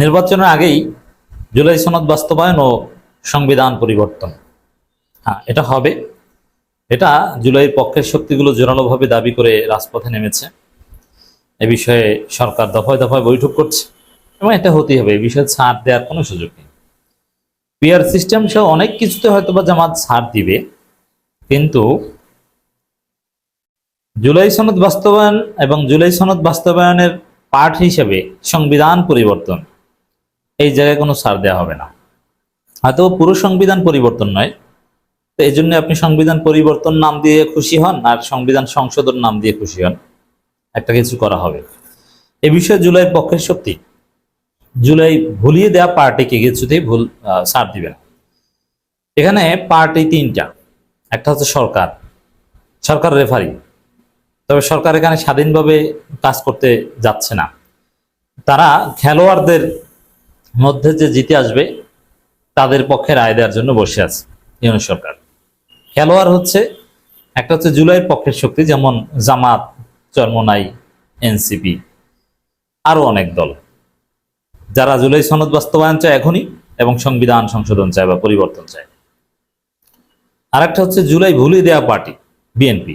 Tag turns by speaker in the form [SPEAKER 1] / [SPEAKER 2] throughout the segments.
[SPEAKER 1] নির্বাচনের আগেই জুলাই সনদ বাস্তবায়ন ও সংবিধান পরিবর্তন। হ্যাঁ এটা হবে। এটা জুলাইয়ের পক্ষের শক্তিগুলো জোরালোভাবে দাবি করে রাজপথে নেমেছে। এ বিষয়ে সরকার দফায় দফায় বৈঠক করছে এবং এটা হতেই হবে এই বিষয়ে ছাড় দেওয়ার কোনো সুযোগ নেই। পিআর সিস্টেম সহ অনেক কিছুতে হয়তো বা জামাত ছাড় দিবে, কিন্তু জুলাই সনদ বাস্তবায়ন এবং জুলাই সনদ বাস্তবায়নের পার্ট হিসেবে সংবিধান পরিবর্তন এই জায়গায় কোনো ছাড় দেওয়া হবে না। হয়তো পুরো সংবিধান পরিবর্তন নয়। তো এই জন্য আপনি সংবিধান পরিবর্তন নাম দিয়ে খুশি হন আর সংবিধান সংশোধন নাম দিয়ে খুশি হন। একটা কিছু করা হবে। এ বিষয়ে জুলাইয়ের পক্ষের শক্তি। জুলাই ভুলিয়ে দেওয়া পার্টিকে কিছুতেই ভুল ছাড় দিবে না। এখানে পার্টি তিনটা। একটা হচ্ছে সরকার। সরকার রেফারি। তবে সরকার এখানে স্বাধীনভাবে কাজ করতে যাচ্ছে না। তারা খেলোয়াড়দের মধ্যে যে জিতে আসবে, তাদের পক্ষে রায় দেওয়ার জন্য বসে আছে ইউনিট সরকার। খেলোয়াড় হচ্ছে, একটা হচ্ছে জুলাইয়ের পক্ষের শক্তি, যেমন জামাত, চরমনাই, এনসিপি আরও অনেক দল। যারা জুলাই সনদ বাস্তবায়ন চায় এখনই এবং সংবিধান সংশোধন চায় বা পরিবর্তন চায়। আরেকটা হচ্ছে জুলাই ভুলিয়ে দেওয়া পার্টি, বিএনপি।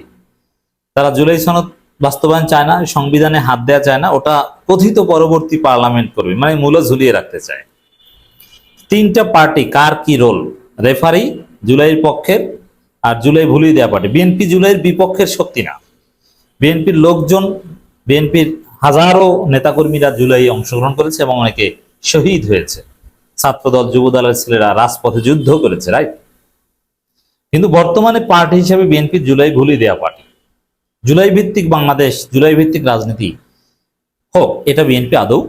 [SPEAKER 1] তারা জুলাই সনদ বাস্তবায়ন চায় না, সংবিধানে হাত দেওয়া চায় না, ওটা কথিত পরবর্তী পার্লামেন্ট করবে মানে মূল্য ঝুলিয়ে রাখতে চায়। তিনটা পার্টি, কার কি রোল? রেফারি, জুলাইয়ের পক্ষের, আর জুলাই ভুলিয়ে দেওয়া পার্টি। বিএনপি জুলাইয়ের বিপক্ষের শক্তি না। বিএনপির লোকজন, বিএনপির হাজারো নেতাকর্মীরা জুলাই অংশগ্রহণ করেছে এবং অনেকে শহীদ হয়েছে। ছাত্রদল, যুবদলের ছেলেরা রাজপথে যুদ্ধ করেছে, রাইট? কিন্তু বর্তমানে পার্টি হিসেবে বিএনপি জুলাই ভুলিয়ে দেওয়া পার্টি। জুলাই ভিত্তিক বাংলাদেশ জুলাই ভিত্তিক রাজনীতি হোক, এটা বিএনপি আদৌ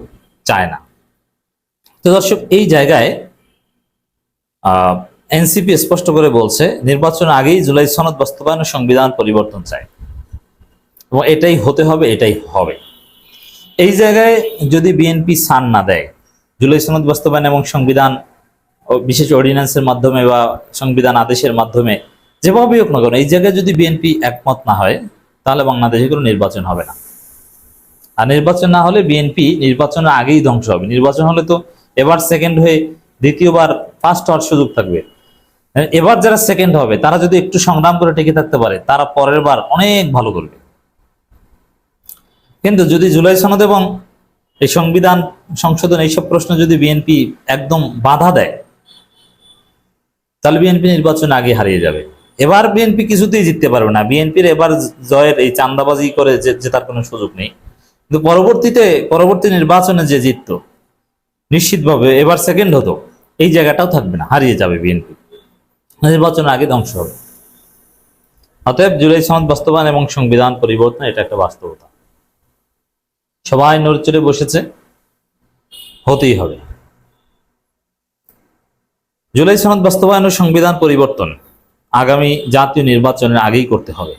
[SPEAKER 1] চায় না। তো দর্শক, এই জায়গায় এনসিপি স্পষ্ট করে বলছে, নির্বাচন আগেই জুলাই সনদ বাস্তবায়ন ও সংবিধান পরিবর্তন চায়। এবং এটাই হতে হবে, এটাই হবে। এই জায়গায় যদি বিএনপি সান না দেয়, জুলাই সনদ বাস্তবায়ন এবং সংবিধান বিশেষ অর্ডিন্যান্সের মাধ্যমে বা সংবিধান আদেশের মাধ্যমে, যেভাবেই হোক না কেন, এই জায়গায় যদি বিএনপি একমত না হয় তাহলে বাংলাদেশে কোনো নির্বাচন হবে না। আর নির্বাচন না হলে বিএনপি নির্বাচনের আগেই ধ্বংস হবে। নির্বাচন হলে তো এবার সেকেন্ড হয়ে দ্বিতীয়বার ফার্স্ট হওয়ার সুযোগ থাকবে। এবার যারা সেকেন্ড হবে, তারা যদি একটু সংগ্রাম করে টিকে থাকতে পারে, তারা পরের বার অনেক ভালো করবে। কিন্তু যদি জুলাই সনদ এবং এই সংবিধান, সংশোধন এইসব প্রশ্ন যদি বিএনপি একদম বাধা দেয়, তাহলে বিএনপি নির্বাচন আগে হারিয়ে যাবে। এবার বিএনপি কিছুতেই জিততে পারবে না। বিএনপির এবার জয়ের এই চান্দাবাজি করে জেতার কোনো সুযোগ নেই। কিন্তু পরবর্তীতে, পরবর্তী নির্বাচনে যে জিততো, নিশ্চিতভাবে এবার সেকেন্ড হতো, এই জায়গাটাও থাকবে না, হারিয়ে যাবে বিএনপি। নির্বাচনের আগে ধ্বংস হবে। অতএব জুলাই সনদ বাস্তবায়ন এবং সংবিধান পরিবর্তন, এটা একটা বাস্তবতা। সবাই নড়চড়ে বসেছে, হতেই হবে। জুলাই সনদ বাস্তবায়ন ও সংবিধান পরিবর্তন আগামী জাতীয় নির্বাচনের আগেই করতে হবে।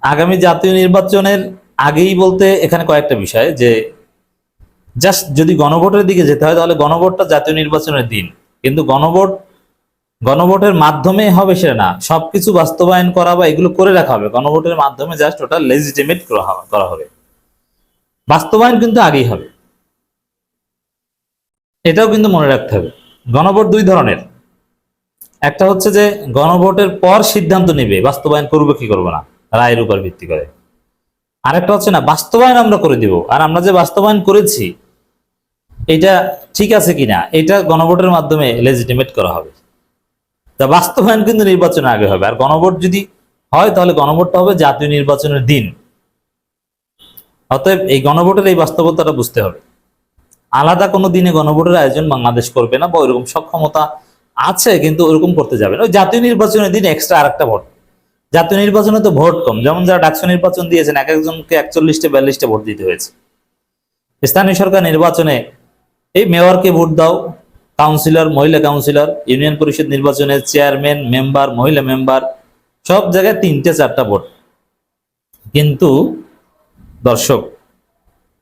[SPEAKER 1] আগামী জাতীয় নির্বাচনের আগেই বলতে এখানে কয়েকটা বিষয় যে জাস্ট যদি গণভোটের দিকে যেতে হয় তাহলে গণভোটটা জাতীয় নির্বাচনের দিন। কিন্তু গণভোট, গণভোটের মাধ্যমে হবে সেটা না। সবকিছু বাস্তবায়ন করা বা এগুলো করে রাখা হবে। গণভোটের মাধ্যমে জাস্ট ওটা লেজিটিমেট করা হবে- বাস্তবায়ন কিন্তু আগেই হবে। এটাও কিন্তু মনে রাখতে হবে। গণভোট দুই ধরনের। একটা হচ্ছে যে গণভোটের পর সিদ্ধান্ত নেবে, বাস্তবায়ন করবে কি করব না, রায়ের উপর ভিত্তি করে। আরেকটা হচ্ছে না, বাস্তবায়ন আমরা করে দিব, আর আমরা যে বাস্তবায়ন করেছি, এটা ঠিক আছে কিনা, এটা গণভোটের মাধ্যমে লেজিটিমেট করা হবে। তা বাস্তবায়ন কিন্তু নির্বাচনের আগে হবে, আর গণভোট যদি হয়, তাহলে গণভোটটা হবে জাতীয় নির্বাচনের দিন। অতএব এই গণভোটের এই বাস্তবতাটা বুঝতে হবে। আলাদা কোনো দিনে গণভোটের আয়োজন বাংলাদেশ করবে না, বা ওইরকম সক্ষমতা আছে, কিন্তু ওরকম করতে যাবে না। ওই জাতীয় নির্বাচনের দিন এক্সট্রা আরেকটা ভোট। জাতীয় নির্বাচনে তো ভোট কম। যেমন যারা ডাকসু নির্বাচন দিয়েছেন, এক একজনকে একচল্লিশটা, বিয়াল্লিশটা ভোট দিতে হয়েছে। স্থানীয় সরকার নির্বাচনে, এই মেয়রকে ভোট দাও। কাউন্সিলর, মহিলা কাউন্সিলর, ইউনিয়ন পরিষদ নির্বাচনে চেয়ারম্যান, মেম্বার, মহিলা মেম্বার, সব জায়গায় তিনটে, চারটা ভোট। কিন্তু দর্শক,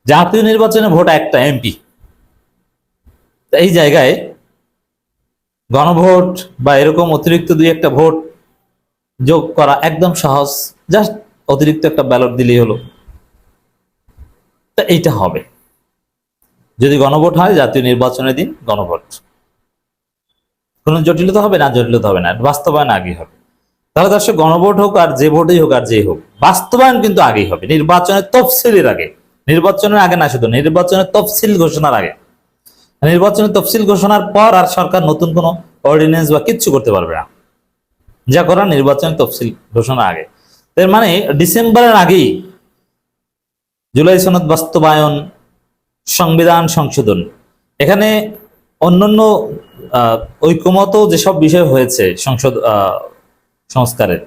[SPEAKER 1] জাতীয় নির্বাচনে ভোট একটা, এমপি। এই জায়গায় গণভোট বা এরকম অতিরিক্ত দুই একটা ভোট যোগ করা একদম সহজ। জাস্ট অতিরিক্ত একটা ব্যালট দিলেই হলো। তা এইটা হবে। যদি গণভোট হয়, জাতীয় নির্বাচনের দিন গণভোট। কোনো জটিলতা হবে না, জটিলতা হবে না। বাস্তবায়ন আগেই হবে। তাহলে দর্শক, গণভোট হোক আর যে ভোটই হোক আর যেই হোক, বাস্তবায়ন কিন্তু আগেই হবে। নির্বাচনের তফসিলের আগে। নির্বাচনের আগে না শুধু, নির্বাচনের তফসিল ঘোষণার আগে। নির্বাচনের তফসিল ঘোষণার পর আর সরকার নতুন কোনো অর্ডিন্যান্স বা কিচ্ছু করতে পারবে না। যা করার নির্বাচনের তফসিল ঘোষণার আগে। এর মানে ডিসেম্বরের আগেই জুলাই সনদ বাস্তবায়ন, সংবিধান সংশোধন, এখানে অন্যান্য ঐক্যমত যেসব বিষয় হয়েছে সংসদ সংস্কারের,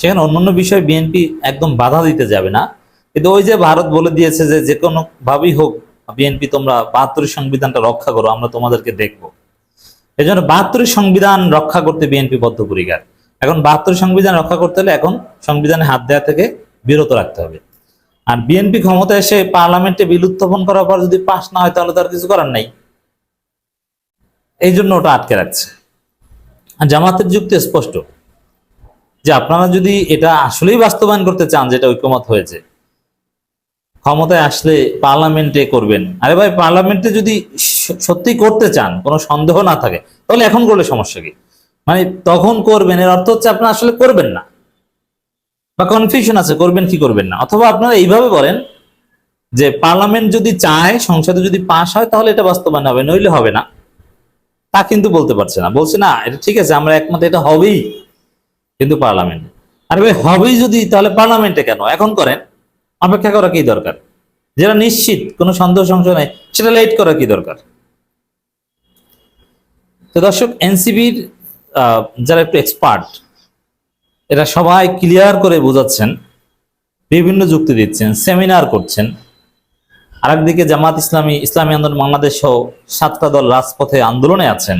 [SPEAKER 1] সেখানে অন্যান্য বিষয় বিএনপি একদম বাধা দিতে যাবে না। কিন্তু ওই যে ভারত বলে দিয়েছে যে যে কোনো ভাবেই হোক বিএনপি, তোমরা বাহাত্তরের সংবিধানটা রক্ষা করো, আমরা তোমাদেরকে দেখব। এই জন্য বাহাত্তরের সংবিধান রক্ষা করতে বিএনপি বদ্ধপরিকার। এখন বাহাত্তর সংবিধান রক্ষা করতে হলে এখন সংবিধানে হাত দেওয়া থেকে বিরত রাখতে হবে। আর বিএনপি ক্ষমতা এসে পার্লামেন্টে বিল উত্থাপন করার পর যদি পাশ না হয়, তাহলে তার কিছু করার নাই। এই জন্য ওটা আটকে রাখছে। আর জামাতের যুক্তি স্পষ্ট, যে আপনারা যদি এটা আসলেই বাস্তবায়ন করতে চান, যেটা ঐক্যমত হয়েছে ক্ষমতায় আসলে পার্লামেন্টে করবেন। আরে ভাই, পার্লামেন্টে যদি সত্যি করতে চান, কোনো সন্দেহ না থাকে, তাহলে এখন করলে সমস্যা কি? মানে তখন করবেন, এর অর্থ হচ্ছে আপনারা আসলে করবেন না। বা কনফিউশন আছে, করবেন কি করবেন না? অথবা আপনারা এইভাবে বলেন যে পার্লামেন্ট যদি চায়, সংসদে যদি পাশ হয়, তাহলে এটা বাস্তবায়ন হবে, নইলে হবে না। তা কিন্তু বলতে পারছে না। বলছে, না, এটা ঠিক আছে, আমরা একমত, এটা হবেই কিন্তু পার্লামেন্ট। আরে ভাই, হবেই যদি, তাহলে পার্লামেন্টে কেন? এখন করেন অপেক্ষা করা কি দরকার? যেটা নিশ্চিত, কোনো সন্দেহ সংশয় নেই, সেটা লেট করা কি দরকার? তো দর্শক এনসিবির যারা একটু এক্সপার্ট এরা সবাই ক্লিয়ার করে বোঝাচ্ছেন, বিভিন্ন যুক্তি দিচ্ছেন সেমিনার করছেন। আরেকদিকে জামাত ইসলামী ইসলামী আন্দোলন, বাংলাদেশ সহ সাতটা দল রাজপথে আন্দোলনে আছেন।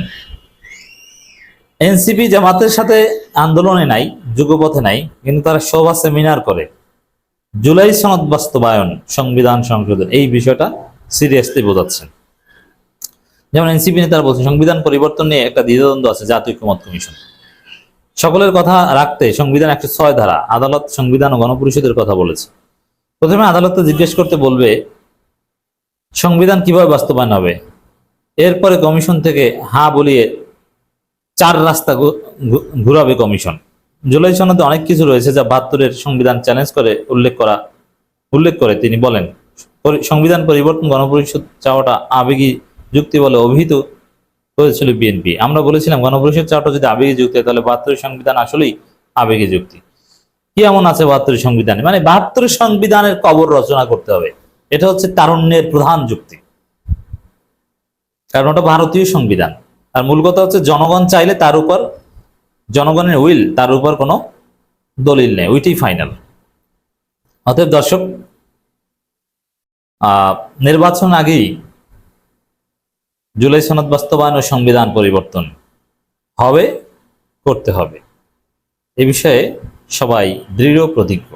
[SPEAKER 1] এনসিপি জামাতের সাথে আন্দোলনে নাই, যুগপথে নাই, কিন্তু তারা সভা সেমিনার করে। জুলাই সনদ বাস্তবায়ন সংবিধান সংশোধন, এই বিষয়টা সিরিয়াসলি বোঝাচ্ছেন। যেমন এনসিপি নেতারা বলছে, সংবিধান পরিবর্তন নিয়ে একটা দ্বিধাদ্বন্দ্ব আছে জাতীয় ঐক্যমত কমিশন। সকলের কথা রাখতে সংবিধান একশো ছয় ধারা, আদালত সংবিধান ও গণপরিষদের কথা বলেছে। প্রথমে আদালতকে জিজ্ঞেস করতে বলবে, সংবিধান কীভাবে বাস্তবায়ন হবে? এরপরে কমিশন থেকে হা বলিয়ে চার রাস্তা ঘুরাবে কমিশন। জুলাই সনদে অনেক কিছু রয়েছে যা বাহাত্তরের সংবিধান চ্যালেঞ্জ করে উল্লেখ করা, উল্লেখ করে তিনি বলেন সংবিধান পরিবর্তন গণপরিষদ চাওয়াটা আবেগী যুক্তি বলে অভিহিত করেছিল বিএনপি। আমরা বলেছিলাম গণপরিষদ চাওয়াটা যদি আবেগী যুক্তি হয়, তাহলে বাহাত্তরের সংবিধান আসলেই আবেগী যুক্তি। কি এমন আছে বাহাত্তরের সংবিধানে? মানে বাহাত্তরের সংবিধানের কবর রচনা করতে হবে। এটা হচ্ছে তারুণ্যের প্রধান যুক্তি। কারণ ওটা ভারতীয় সংবিধান। আর মূল কথা হচ্ছে জনগণ চাইলে তার উপর জনগণের উইল তার উপর কোনো দলিল নেই ওইটাই ফাইনাল। অতএব দর্শক নির্বাচন আগেই জুলাই সনদ বাস্তবায়ন ও সংবিধান পরিবর্তন হবে, করতে হবে। এ বিষয়ে সবাই দৃঢ় প্রতিজ্ঞ।